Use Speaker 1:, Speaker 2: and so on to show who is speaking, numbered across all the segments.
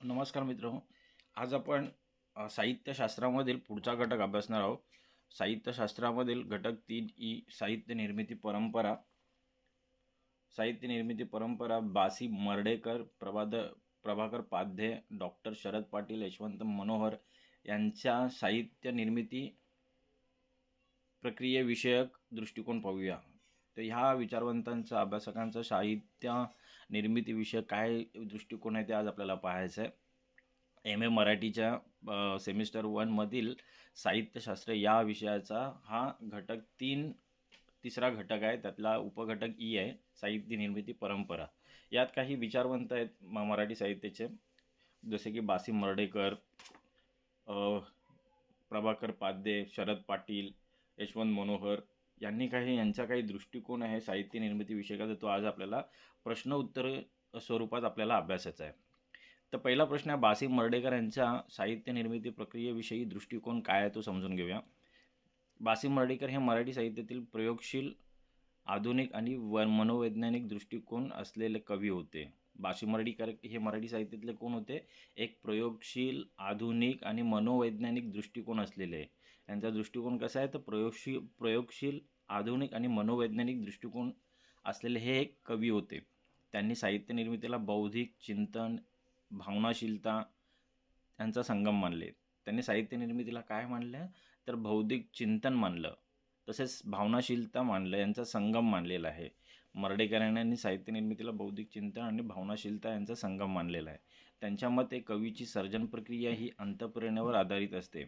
Speaker 1: नमस्कार मित्र. आज आपण साहित्यशास्त्रामधील पुढचा घटक अभ्यासणार आहोत. साहित्यशास्त्रामधील घटक तीन ई साहित्य निर्मिती परंपरा. साहित्य निर्मिती परंपरा बासी मर्डेकर प्रभाद प्रभाकर पाध्ये डॉक्टर शरद पाटील यशवंत मनोहर यांच्या साहित्य निर्मिती प्रक्रियेविषयक दृष्टिकोन पाहूया. तर ह्या विचारवंतांचा अभ्यासकांचा साहित्य निर्मितीविषयक काय दृष्टिकोन आहे ते आज आपल्याला पाहायचं आहे एम ए मराठीच्या सेमिस्टर वनमधील साहित्यशास्त्र या विषयाचा हा घटक तीन तिसरा घटक आहे. त्यातला उपघटक ई आहे साहित्य निर्मिती परंपरा. यात काही विचारवंत आहेत म मराठी साहित्याचे. जसे की बासी मर्डेकर प्रभाकर पाध्ये शरद पाटील यशवंत मनोहर यांनी काही यांचा काही दृष्टिकोन आहे साहित्य निर्मिती तो आज आपल्याला प्रश्न उत्तर स्वरूपात आपल्याला अभ्यासाचा आहे. तर पहिला प्रश्न आहे बासी मर्डेकर यांच्या साहित्य निर्मिती प्रक्रियेविषयी दृष्टिकोन काय आहे तो समजून घेऊया. बासी मर्डेकर हे मराठी साहित्यातील प्रयोगशील आधुनिक आणि व मनोवैज्ञानिक दृष्टिकोन असलेले कवी होते. बासी मर्डीकर हे मराठी साहित्यातले कोण होते? एक प्रयोगशील आधुनिक आणि मनोवैज्ञानिक दृष्टिकोन असलेले. यांचा दृष्टिकोन कसा आहे? तर प्रयोगशील प्रयोगशील आधुनिक आणि मनोवैज्ञानिक दृष्टिकोन असलेले हे एक कवी होते. त्यांनी साहित्य निर्मितीला बौद्धिक चिंतन भावनाशीलता यांचा संगम मानले. त्यांनी साहित्य निर्मितीला काय मानलं? तर बौद्धिक चिंतन मानलं. तसेच भावनाशीलता मानलं यांचा संगम मानलेला आहे. मर्डेकर यांनी साहित्य निर्मितीला बौद्धिक चिंतन आणि भावनाशीलता यांचा संगम मानलेला आहे. त्यांच्या मते कवीची सर्जन प्रक्रिया ही अंतप्रेरणेवर आधारित असते.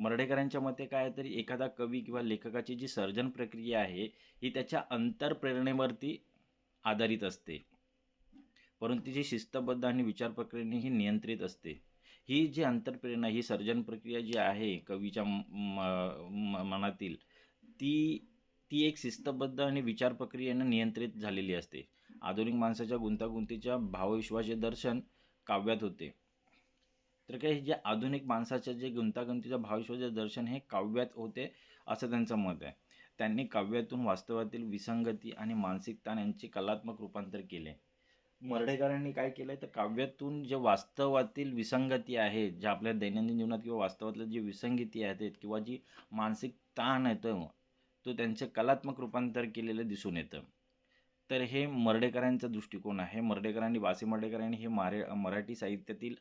Speaker 1: मर्डेकरांच्या मते काय तरी एखादा कवी किंवा लेखकाची जी सर्जन प्रक्रिया आहे ही त्याच्या अंतरप्रेरणेवरती आधारित असते. परंतु जी शिस्तबद्ध आणि विचार प्रक्रियेने ही नियंत्रित असते. ही जी अंतरप्रेरणा ही सर्जन प्रक्रिया जी आहे कवीच्या म- म- मनातील ती ती एक शिस्तबद्ध आणि विचार प्रक्रियेनं नियंत्रित झालेली असते. आधुनिक माणसाच्या गुंतागुंतीच्या भावविश्वाचे दर्शन काव्यात होते. तर काही जे आधुनिक माणसाच्या जे गुंतागुंतीच्या भावशोचे दर्शन हे काव्यात होते असं त्यांचं मत आहे. त्यांनी काव्यातून वास्तवातील विसंगती आणि मानसिक ताण यांचे कलात्मक रूपांतर केले. मर्ढेकरांनी काय केलं तर काव्यातून जे वास्तवातील विसंगती आहे ज्या आपल्या दैनंदिन जीवनात किंवा वास्तवातल्या जी विसंगती आहेत किंवा जी मानसिक ताण येतं तो त्यांचे कलात्मक रूपांतर केलेलं दिसून येतं. तर हे मर्डेकरांचा दृष्टिकोन आहे. मर्डेकरांनी वासी मर्डेकरांनी हे मारे मराठी साहित्यातील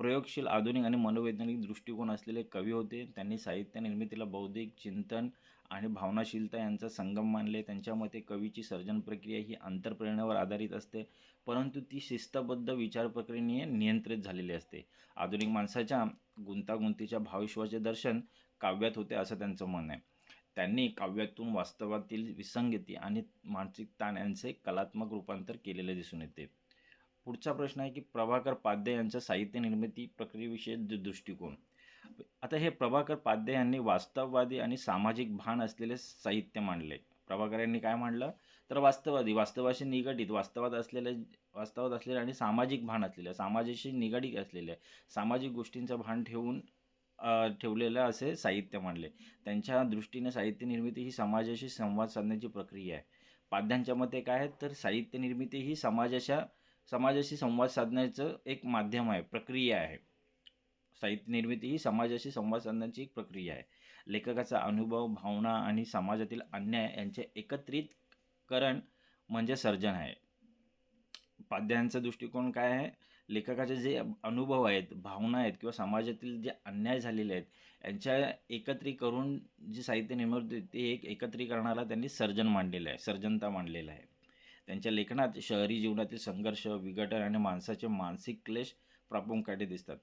Speaker 1: प्रयोगशील आधुनिक आणि मनोवैज्ञानिक दृष्टिकोन असलेले कवी होते. त्यांनी साहित्य निर्मितीला बौद्धिक चिंतन आणि भावनाशीलता यांचा संगम मानले. त्यांच्या मते कवीची सर्जन प्रक्रिया ही अंतरप्रेरणेवर आधारित असते परंतु ती शिस्तबद्ध विचार प्रक्रियेने नियंत्रित झालेली असते. आधुनिक माणसाच्या गुंतागुंतीच्या भावविश्वाचे दर्शन काव्यात होते असं त्यांचं म्हणणं आहे. त्यांनी काव्यातून वास्तवातील विसंगती आणि मानसिक ताण यांचे कलात्मक रूपांतर केलेले दिसून येते. पुढचा प्रश्न आहे की प्रभाकर पाध्ये यांचा साहित्य निर्मिती प्रक्रियेविषयी दृष्टिकोन. आता हे प्रभाकर पाध्ये यांनी वास्तववादी आणि सामाजिक भान असलेले साहित्य मांडले. प्रभाकर यांनी काय मांडलं? तर वास्तववादी वास्तवाशी निगडीत वास्तवात असलेले वास्तवात असलेले आणि सामाजिक भान असलेले समाजाशी निगडीत असलेले सामाजिक गोष्टींचं भान ठेवून ठेवलेलं असे साहित्य मांडले. त्यांच्या दृष्टीने साहित्य निर्मिती ही समाजाशी संवाद साधण्याची प्रक्रिया आहे. पाद्यांच्या मते काय आहे? तर साहित्य निर्मिती ही समाजाच्या समाजाशी संवाद साधण्याचं एक माध्यम आहे प्रक्रिया आहे. साहित्य निर्मिती ही समाजाशी संवाद साधण्याची एक प्रक्रिया आहे. लेखकाचा अनुभव भावना आणि समाजातील अन्याय यांचे एकत्रितकरण म्हणजे सर्जन आहे. पाद्यांचा दृष्टिकोन काय आहे? लेखकाचे जे अनुभव आहेत भावना आहेत किंवा समाजातील जे अन्याय झालेले आहेत यांच्या एकत्रीकरून जे साहित्य निर्मिती ते एक एकत्रीकरणाला त्यांनी सर्जन मांडलेलं आहे सर्जनता मांडलेलं आहे. त्यांच्या लेखनात शहरी जीवनातील संघर्ष विघटन आणि माणसाचे मानसिक क्लेश प्रामुख्याने दिसतात.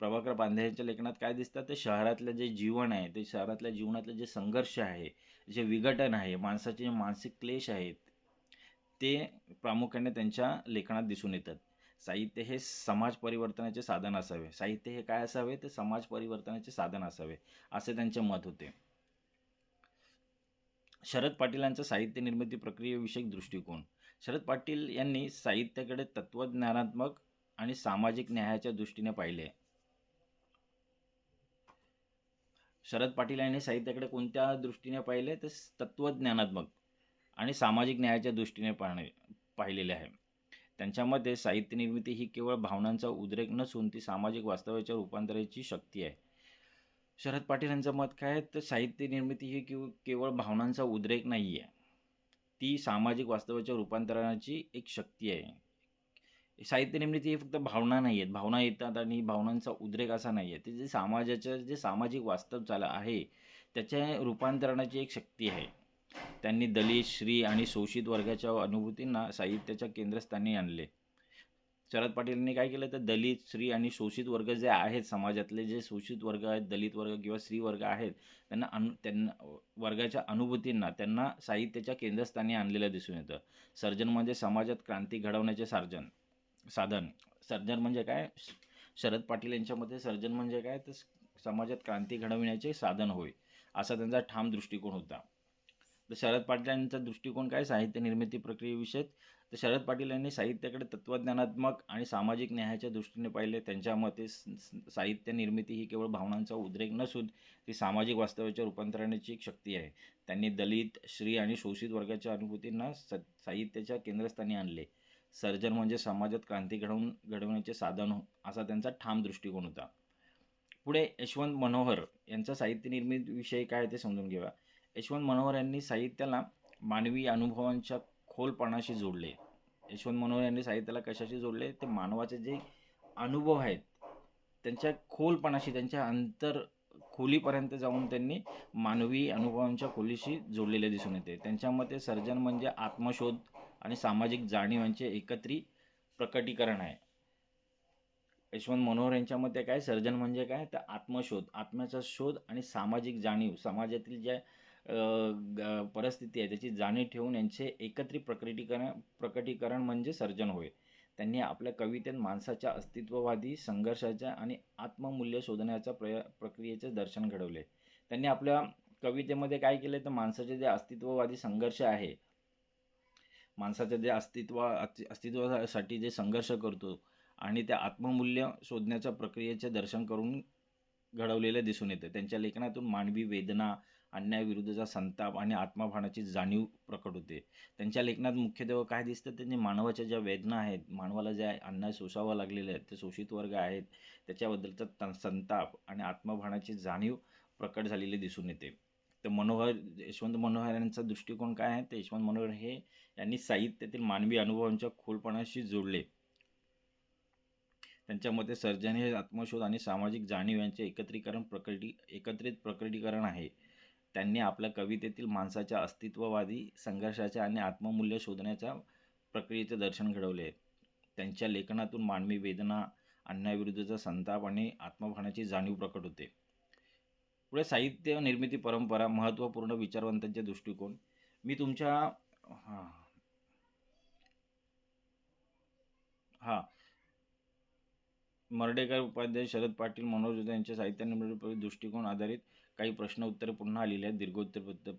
Speaker 1: प्रभाकर पांधे यांच्या लेखनात काय दिसतात? ते शहरातलं जे जीवन आहे ते शहरातल्या जीवनातलं जे संघर्ष आहे जे विघटन आहे माणसाचे जे मानसिक क्लेश आहेत ते प्रामुख्याने त्यांच्या लेखनात दिसून येतात. साहित्य हे समाज परिवर्तनाचे साधन असावे. साहित्य हे काय असावे? ते समाज परिवर्तनाचे साधन असावे असे त्यांचे मत होते. शरद पाटीलांचा साहित्य निर्मिती प्रक्रियेविषयक दृष्टिकोन. शरद पाटील यांनी साहित्याकडे तत्वज्ञानात्मक आणि सामाजिक न्यायाच्या दृष्टीने पाहिले. शरद पाटील यांनी साहित्याकडे कोणत्या दृष्टीने पाहिले? तर तत्वज्ञानात्मक आणि सामाजिक न्यायाच्या दृष्टीने पाहणे पाहिलेले आहे. त्यांच्यामध्ये साहित्य निर्मिती ही केवळ भावनांचा उद्रेक नसून ती सामाजिक वास्तवाच्या रूपांतराची शक्ती आहे. शरद पाटील यांचं मत काय तर साहित्य निर्मिती ही केव केवळ भावनांचा उद्रेक नाही आहे ती सामाजिक वास्तवाच्या रूपांतरणाची एक शक्ती आहे. साहित्य निर्मिती ही फक्त भावना नाही आहेत. भावना येतात आणि भावनांचा उद्रेक असा नाही आहे. ते जे समाजाचं जे सामाजिक वास्तव चाल आहे त्याच्या रूपांतरणाची एक शक्ती आहे. त्यांनी दलित श्री आणि शोषित वर्गाच्या अनुभूतींना साहित्याच्या केंद्रस्थानी आणले. शरद पाटील काय केलं? तर दलित स्त्री आणि शोषित वर्ग जे आहेत समाजातले जे शोषित वर्ग आहेत दलित वर्ग किंवा स्त्री वर्ग आहेत त्यांना अनु त्यांना वर्गाच्या अनुभूतींना त्यांना साहित्याच्या केंद्रस्थानी आणलेलं दिसून येतं. सर्जन म्हणजे समाजात क्रांती घडवण्याचे सर्जन साधन. सर्जन म्हणजे काय? शरद पाटील यांच्यामध्ये सर्जन म्हणजे काय? तर समाजात क्रांती घडविण्याचे साधन होय असा त्यांचा ठाम दृष्टिकोन होता. तर शरद पाटील यांचा दृष्टिकोन काय? साहित्य निर्मिती प्रक्रियेविषयक तर शरद पाटील यांनी साहित्याकडे तत्त्वज्ञानात्मक आणि सामाजिक न्यायाच्या दृष्टीने पाहिले. त्यांच्या मते साहित्य निर्मिती ही केवळ भावनांचा उद्रेक नसून ती सामाजिक वास्तवाच्या रूपांतरणाची एक शक्ती आहे. त्यांनी दलित श्री आणि शोषित वर्गाच्या अनुभूतींना स साहित्याच्या केंद्रस्थानी आणले. सर्जन म्हणजे समाजात क्रांती घडवून घडवण्याचे साधन हो असा त्यांचा ठाम दृष्टिकोन होता. पुढे यशवंत मनोहर यांचा साहित्य निर्मितीविषयी काय ते समजून घेऊया. यशवंत मनोहर यांनी साहित्याला मानवी अनुभवांच्या खोलपणाशी जोडले. यशवंत मनोहर यांनी साहित्याला कशाशी जोडले? ते मानवाचे जे अनुभव आहेत त्यांच्या खोलपणाशी त्यांच्या अंतर खोलीपर्यंत जाऊन त्यांनी मानवी अनुभवांच्या खोलीशी जोडलेले दिसून येते. त्यांच्यामध्ये सर्जन म्हणजे आत्मशोध आणि सामाजिक जाणीव यांचे एकत्रित प्रकटीकरण आहे. यशवंत मनोहर यांच्या मते काय? सर्जन म्हणजे काय? तर आत्मशोध आत्म्याचा शोध आणि सामाजिक जाणीव समाजातील ज्या परिस्थिती आहे. त्याची जाणीव ठेवून यांचे एकत्रित प्रकटीकरण प्रकटीकरण म्हणजे सर्जन होय. त्यांनी आपल्या कवितेत माणसाच्या अस्तित्ववादी संघर्षाच्या आणि आत्ममूल्य शोधण्याच्या प्र प्रक्रियेचे दर्शन घडवले. त्यांनी आपल्या कवितेमध्ये काय केले? तर माणसाचे जे अस्तित्ववादी संघर्ष आहे माणसाच्या जे अस्तित्व अस्तित्वासाठी जे संघर्ष करतो आणि त्या आत्ममूल्य शोधण्याच्या प्रक्रियेचे दर्शन करून घडवलेले दिसून येते. त्यांच्या लेखनातून मानवी वेदना अन्यायाविरुद्धचा संताप आणि आत्माभानाची जाणीव प्रकट होते. त्यांच्या लेखनात मुख्यत्वे काय दिसतं? त्यांनी मानवाच्या ज्या वेदना आहेत मानवाला ज्या अन्याय सोसावं लागलेले आहेत ते शोषित वर्ग आहेत त्याच्याबद्दलचा त संताप आणि आत्मभानाची जाणीव प्रकट झालेली दिसून येते. तर मनोहर यशवंत मनोहर यांचा दृष्टिकोन काय आहे? तर यशवंत मनोहर हे यांनी साहित्यातील मानवी अनुभवांच्या खोलपणाशी जोडले. त्यांच्या मते सर्जन हे आत्मशोध आणि सामाजिक जाणीव यांचे एकत्रीकरण प्रकटी एकत्रित प्रकटीकरण आहे. त्यांनी आपल्या कवितेतील माणसाच्या अस्तित्ववादी संघर्षाच्या आणि आत्ममूल्य शोधण्याच्या प्रक्रियेचे दर्शन घडवले त्यांच्या लेखनातून मानवी वेदना अन्यायाविरुद्धचा संताप आणि आत्मभानाची जाणीव प्रकट होते. पुढे साहित्य निर्मिती परंपरा महत्त्वपूर्ण विचारवंतांचे दृष्टिकोन. मी तुमच्या हां. हां. मर्डेकर उपाध्याय शरद पाटील मनोज यांच्या साहित्य निर्मिती दृष्टिकोन आधारित काही प्रश्न उत्तरे पुन्हा आलेली आहेत. दीर्घोत्तर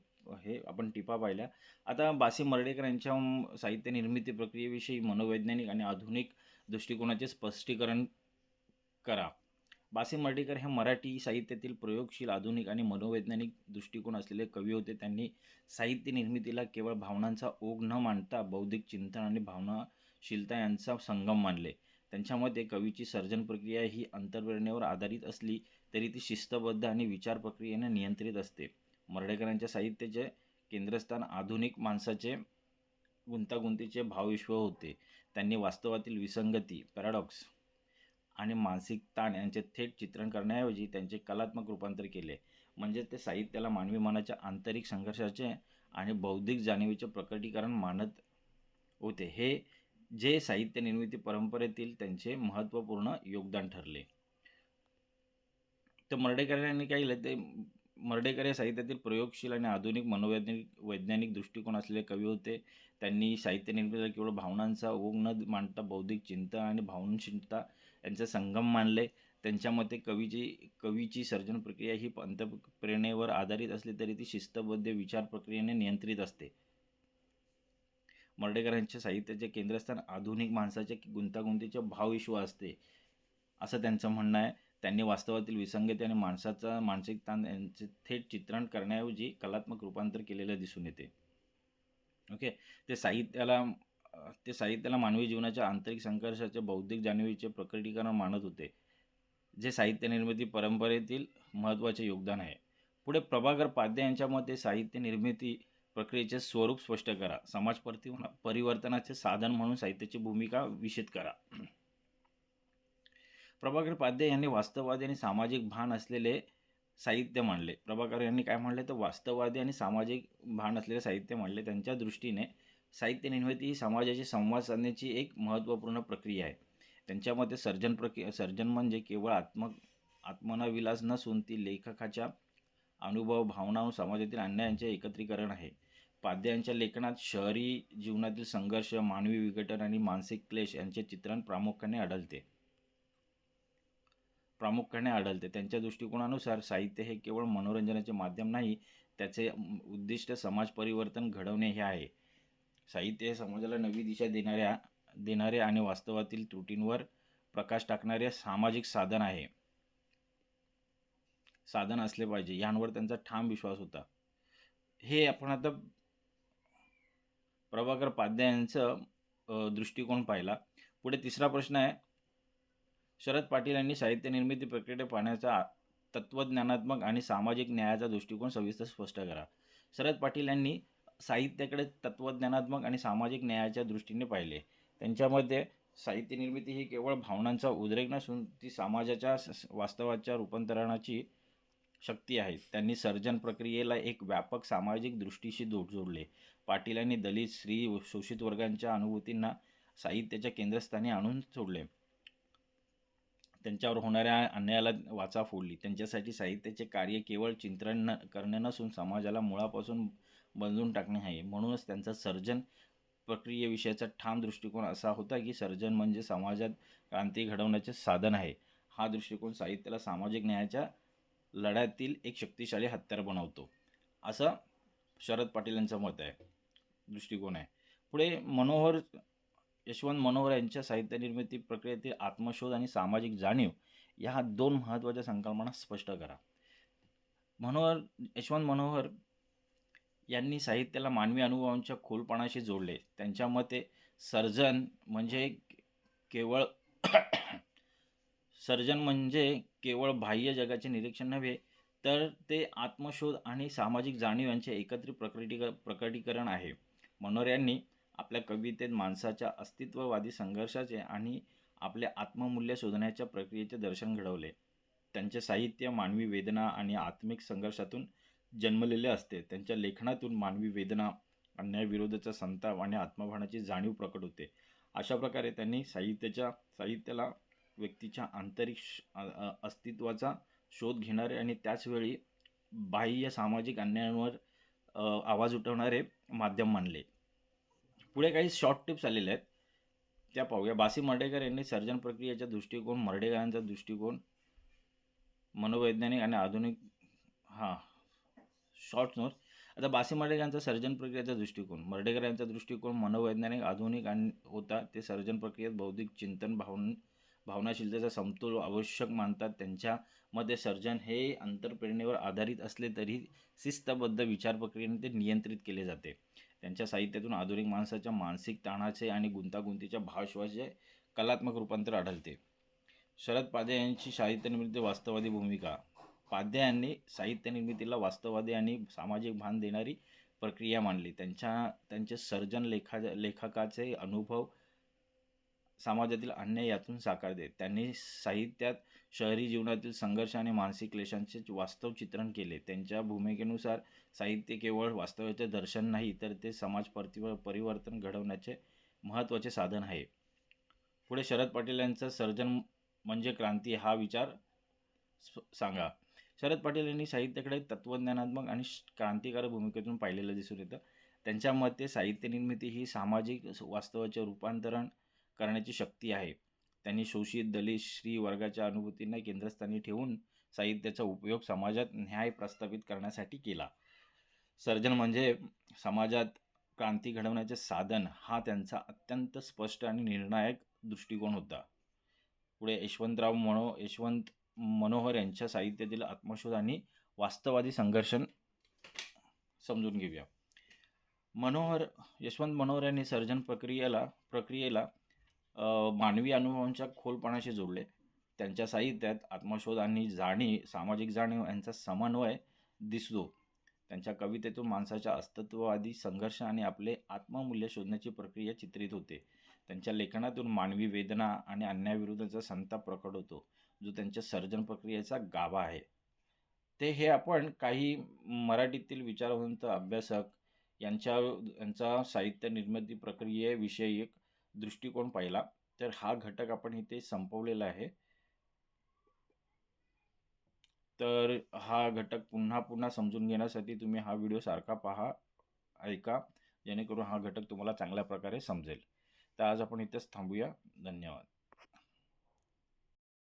Speaker 1: हे आपण टिपा पाहिल्या. आता बासी मर्डेकर यांच्या साहित्य निर्मिती प्रक्रियेविषयी मनोवैज्ञानिक आणि आधुनिक दृष्टिकोनाचे स्पष्टीकरण करा. बासी मर्डेकर हे मराठी साहित्यातील प्रयोगशील आधुनिक आणि मनोवैज्ञानिक दृष्टिकोन असलेले कवी होते. त्यांनी साहित्य निर्मितीला केवळ भावनांचा ओघ न मांडता बौद्धिक चिंतन आणि भावनाशीलता यांचा संगम मानले. त्यांच्या मते कवीची सर्जन प्रक्रिया ही अंतर्प्रेरणेवर आधारित असली तरी ती शिस्तबद्ध आणि विचार प्रक्रियेने नियंत्रित असते. मर्डेकरांच्या साहित्याचे केंद्रस्थान आधुनिक माणसाचे गुंतागुंतीचे भावविश्व होते. त्यांनी वास्तवातील विसंगती पॅराडॉक्स आणि मानसिक ताण यांचे थेट चित्रण करण्याऐवजी त्यांचे कलात्मक रूपांतर केले. म्हणजे ते साहित्याला मानवी मनाच्या आंतरिक संघर्षाचे आणि बौद्धिक जाणीवेचे प्रकटीकरण मानत होते. हे जे साहित्य निर्मिती परंपरेतील त्यांचे महत्त्वपूर्ण योगदान ठरले. तर मर्डेकर यांनी काय केलं? ते मर्डेकर या साहित्यातील प्रयोगशील आणि आधुनिक मनोवैज्ञानिक वैज्ञानिक दृष्टिकोन असलेले कवी होते. त्यांनी साहित्य निर्मितीला केवळ भावनांचा ओघ न मांडता बौद्धिक चिंता आणि भावनशीलता यांचा संगम मानले. त्यांच्या मते कवीची कवीची सर्जन प्रक्रिया ही अंतप्रेरणेवर आधारित असली तरी ती शिस्तबद्ध विचार प्रक्रियेने नियंत्रित असते. मर्डेकरांच्या साहित्याचे केंद्रस्थान आधुनिक माणसाच्या गुंतागुंतीचे भावविश्व असते असं त्यांचं म्हणणं आहे. त्यांनी वास्तवातील विसंगती आणि माणसाचा मानसिक ताण यांचे थेट चित्रण करण्याऐवजी कलात्मक रूपांतर केलेलं दिसून येते. ओके ते साहित्याला ते साहित्याला मानवी जीवनाच्या आंतरिक संघर्षाचे बौद्धिक जाणीवीचे प्रकटीकरण मानत होते. जे साहित्य निर्मिती परंपरेतील महत्त्वाचे योगदान आहे. पुढे प्रभाकर पाध्ये यांच्या मते साहित्य निर्मिती प्रक्रियेचे स्वरूप स्पष्ट करा. समाज परिवर्तनाचे साधन म्हणून साहित्याची भूमिका विषित करा. प्रभाकर पाध्ये यांनी वास्तववादी आणि सामाजिक भान असलेले साहित्य मांडले. प्रभाकर यांनी काय म्हणले तर वास्तववादी आणि सामाजिक भान असलेले साहित्य मांडले. त्यांच्या दृष्टीने साहित्य निर्मिती ही समाजाशी संवाद साधण्याची एक महत्त्वपूर्ण प्रक्रिया आहे. त्यांच्या मते सर्जन प्रक्रिया सर्जन म्हणजे केवळ आत्म आत्मनाविलास नसून ती लेखकाच्या अनुभव भावना व समाजातील अन्यायांचे एकत्रीकरण आहे. पाध्ये यांच्या लेखनात शहरी जीवनातील संघर्ष मानवी विघटन आणि मानसिक क्लेश यांचे चित्रण प्रामुख्याने आढळते. प्रामुख्याने आढळते. त्यांच्या दृष्टिकोनानुसार साहित्य हे केवळ मनोरंजनाचे माध्यम नाही त्याचे उद्दिष्ट समाज परिवर्तन घडवणे हे आहे. साहित्य हे समाजाला नवी दिशा देणाऱ्या देणारे आणि वास्तवातील त्रुटींवर प्रकाश टाकणारे सामाजिक साधन आहे. साधन असले पाहिजे यांवर त्यांचा ठाम विश्वास होता. हे आपण आता प्रभाकर पाध्याय यांचं दृष्टिकोन पाहिला. पुढे तिसरा प्रश्न आहे शरद पाटील यांनी साहित्य निर्मिती प्रक्रियेकडे पाहण्याचा तत्वज्ञानात्मक आणि सामाजिक न्यायाचा दृष्टिकोन सविस्तर स्पष्ट करा. शरद पाटील यांनी साहित्याकडे तत्वज्ञानात्मक आणि सामाजिक न्यायाच्या दृष्टीने पाहिले. त्यांच्यामध्ये साहित्य निर्मिती ही केवळ भावनांचा उद्रेक नसून ती समाजाच्या स- वास्तवाच्या रूपांतरणाची शक्ती आहे. त्यांनी सर्जन प्रक्रियेला एक व्यापक सामाजिक दृष्टीशी जोड जोडले. पाटील यांनी दलित स्त्री शोषित वर्गांच्या अनुभूतींना साहित्याच्या केंद्रस्थानी आणून सोडले. त्यांच्यावर होणाऱ्या अन्यायाला वाचा फोडली. त्यांच्यासाठी साहित्याचे कार्य केवळ चिंतन न करणे नसून समाजाला मुळापासून बदलून टाकणे आहे. म्हणूनच त्यांचा सर्जन प्रक्रियेविषयीचा ठाम दृष्टिकोन असा होता की सर्जन म्हणजे समाजात क्रांती घडवण्याचे साधन आहे. हा दृष्टिकोन साहित्याला सामाजिक न्यायाच्या लढ्यातील एक शक्तिशाली हत्यार बनवतो. असं शरद पाटील यांचं मत आहे. दृष्टिकोन आहे. पुढे मनोहर यशवंत मनोहर यांच्या साहित्य निर्मिती प्रक्रियेतील आत्मशोध आणि सामाजिक जाणीव या दोन महत्त्वाच्या संकल्पना स्पष्ट करा. मनोहर यशवंत मनोहर यांनी साहित्याला मानवी अनुभवांच्या खोलपणाशी जोडले. त्यांच्या मते सर्जन म्हणजे केवळ सर्जन म्हणजे केवळ बाह्य जगाचे निरीक्षण नव्हे तर ते आत्मशोध आणि सामाजिक जाणीव यांचे एकत्रित प्रकटीक प्रकटीकरण आहे. मनोहर यांनी आपल्या कवितेत माणसाच्या अस्तित्ववादी संघर्षाचे आणि आपले आत्ममूल्य शोधण्याच्या प्रक्रियेचे दर्शन घडवले. त्यांचे साहित्य मानवी वेदना आणि आत्मिक संघर्षातून जन्मलेले असते. त्यांच्या लेखनातून मानवी वेदना अन्यायविरोधाचा संताप आणि आत्मभानाची जाणीव प्रकट होते. अशा प्रकारे त्यांनी साहित्याच्या साहित्याला व्यक्तीच्या आंतरिक अस्तित्वाचा शोध घेणारे आणि त्याचवेळी बाह्य सामाजिक अन्यायांवर आवाज उठवणारे माध्यम मानले. पुढे काही शॉर्ट टिप्स आलेल्या आहेत. त्या पाहूया. बासी मर्डेकर यांनी सर्जन प्रक्रियेचा दृष्टिकोन मर्डेकरांचा दृष्टिकोन मनोवैज्ञानिक आणि आधुनिक हां शॉर्ट नोट्स आता बासी मर्डेकरांचा सर्जन प्रक्रियेचा दृष्टिकोन मर्डेकर यांचा दृष्टिकोन मनोवैज्ञानिक आधुनिक आणि होता ते सर्जन प्रक्रियेत बौद्धिक चिंतन भावन भावनाशीलतेचा समतोल आवश्यक मानतात. त्यांच्या मते सर्जन हे अंतरप्रेरणेवर आधारित असले तरी शिस्तबद्ध विचार प्रक्रियेने ते नियंत्रित केले जाते. त्यांच्या साहित्यातून आधुनिक माणसाच्या मानसिक ताणाचे आणि गुंतागुंतीच्या भावश्वाचे कलात्मक रूपांतर आढळते. शरद पाध्ये यांची साहित्य निर्मिती वास्तववादी भूमिका. पाद्या यांनी साहित्य निर्मितीला वास्तववादी आणि सामाजिक भान देणारी प्रक्रिया मांडली. त्यांच्या त्यांचे सर्जन लेखा लेखकाचे अनुभव समाजातील अन्याय यातून साकारते. त्यांनी साहित्यात शहरी जीवनातील संघर्ष आणि मानसिक क्लेशांचे वास्तव चित्रण केले. त्यांच्या भूमिकेनुसार साहित्य केवळ वास्तवाचे दर्शन नाही तर ते समाज परति परिवर्तन घडवण्याचे महत्त्वाचे साधन आहे. पुढे शरद पाटील यांचं सर्जन म्हणजे क्रांती हा विचार सांगा. शरद पाटील यांनी साहित्याकडे तत्वज्ञानात्मक आणि श- क्रांतिकारक भूमिकेतून पाहिलेलं दिसून येतं. त्यांच्या मते साहित्य निर्मिती ही सामाजिक वास्तवाचे रूपांतरण करण्याची शक्ती आहे. त्यांनी शोषित दलित श्री वर्गाच्या अनुभूतींना केंद्रस्थानी ठेवून साहित्याचा उपयोग समाजात न्याय प्रस्थापित करण्यासाठी केला. सर्जन म्हणजे समाजात क्रांती घडवण्याचे साधन हा त्यांचा अत्यंत स्पष्ट आणि निर्णायक दृष्टिकोन होता. पुढे यशवंतराव मनो यशवंत मनोहर यांच्या साहित्यातील आत्मशोध आणि वास्तवादी संघर्षण समजून घेऊया. मनोहर यशवंत मनोहर यांनी सर्जन प्रक्रियेला प्रक्रियेला मानवी अनुभवांच्या खोलपणाशी जोडले. त्यांच्या साहित्यात आत्मशोध आणि जाणीव सामाजिक जाणीव यांचा समन्वय दिसतो. त्यांच्या कवितेतून माणसाच्या अस्तित्ववादी संघर्ष आणि आपले आत्ममूल्य शोधण्याची प्रक्रिया चित्रित होते. त्यांच्या लेखनातून मानवी वेदना आणि अन्यायाविरुद्धचा संताप प्रकट होतो जो त्यांच्या सर्जन प्रक्रियेचा गाभा आहे. ते हे आपण काही मराठीतील विचारवंत अभ्यासक यांच्या यांचा साहित्य निर्मिती प्रक्रियेविषयी एक दृष्टिकोन पाहिला तर हा घटक आपण इथे संपवलेला आहे. तर हा घटक पुन्हा पुन्हा समजून घेण्यासाठी तुम्ही हा व्हिडिओ सारखा पहा ऐका जेणेकरून हा घटक तुम्हाला चांगल्या प्रकारे समजेल. तर आज आपण इथेच थांबूया. धन्यवाद.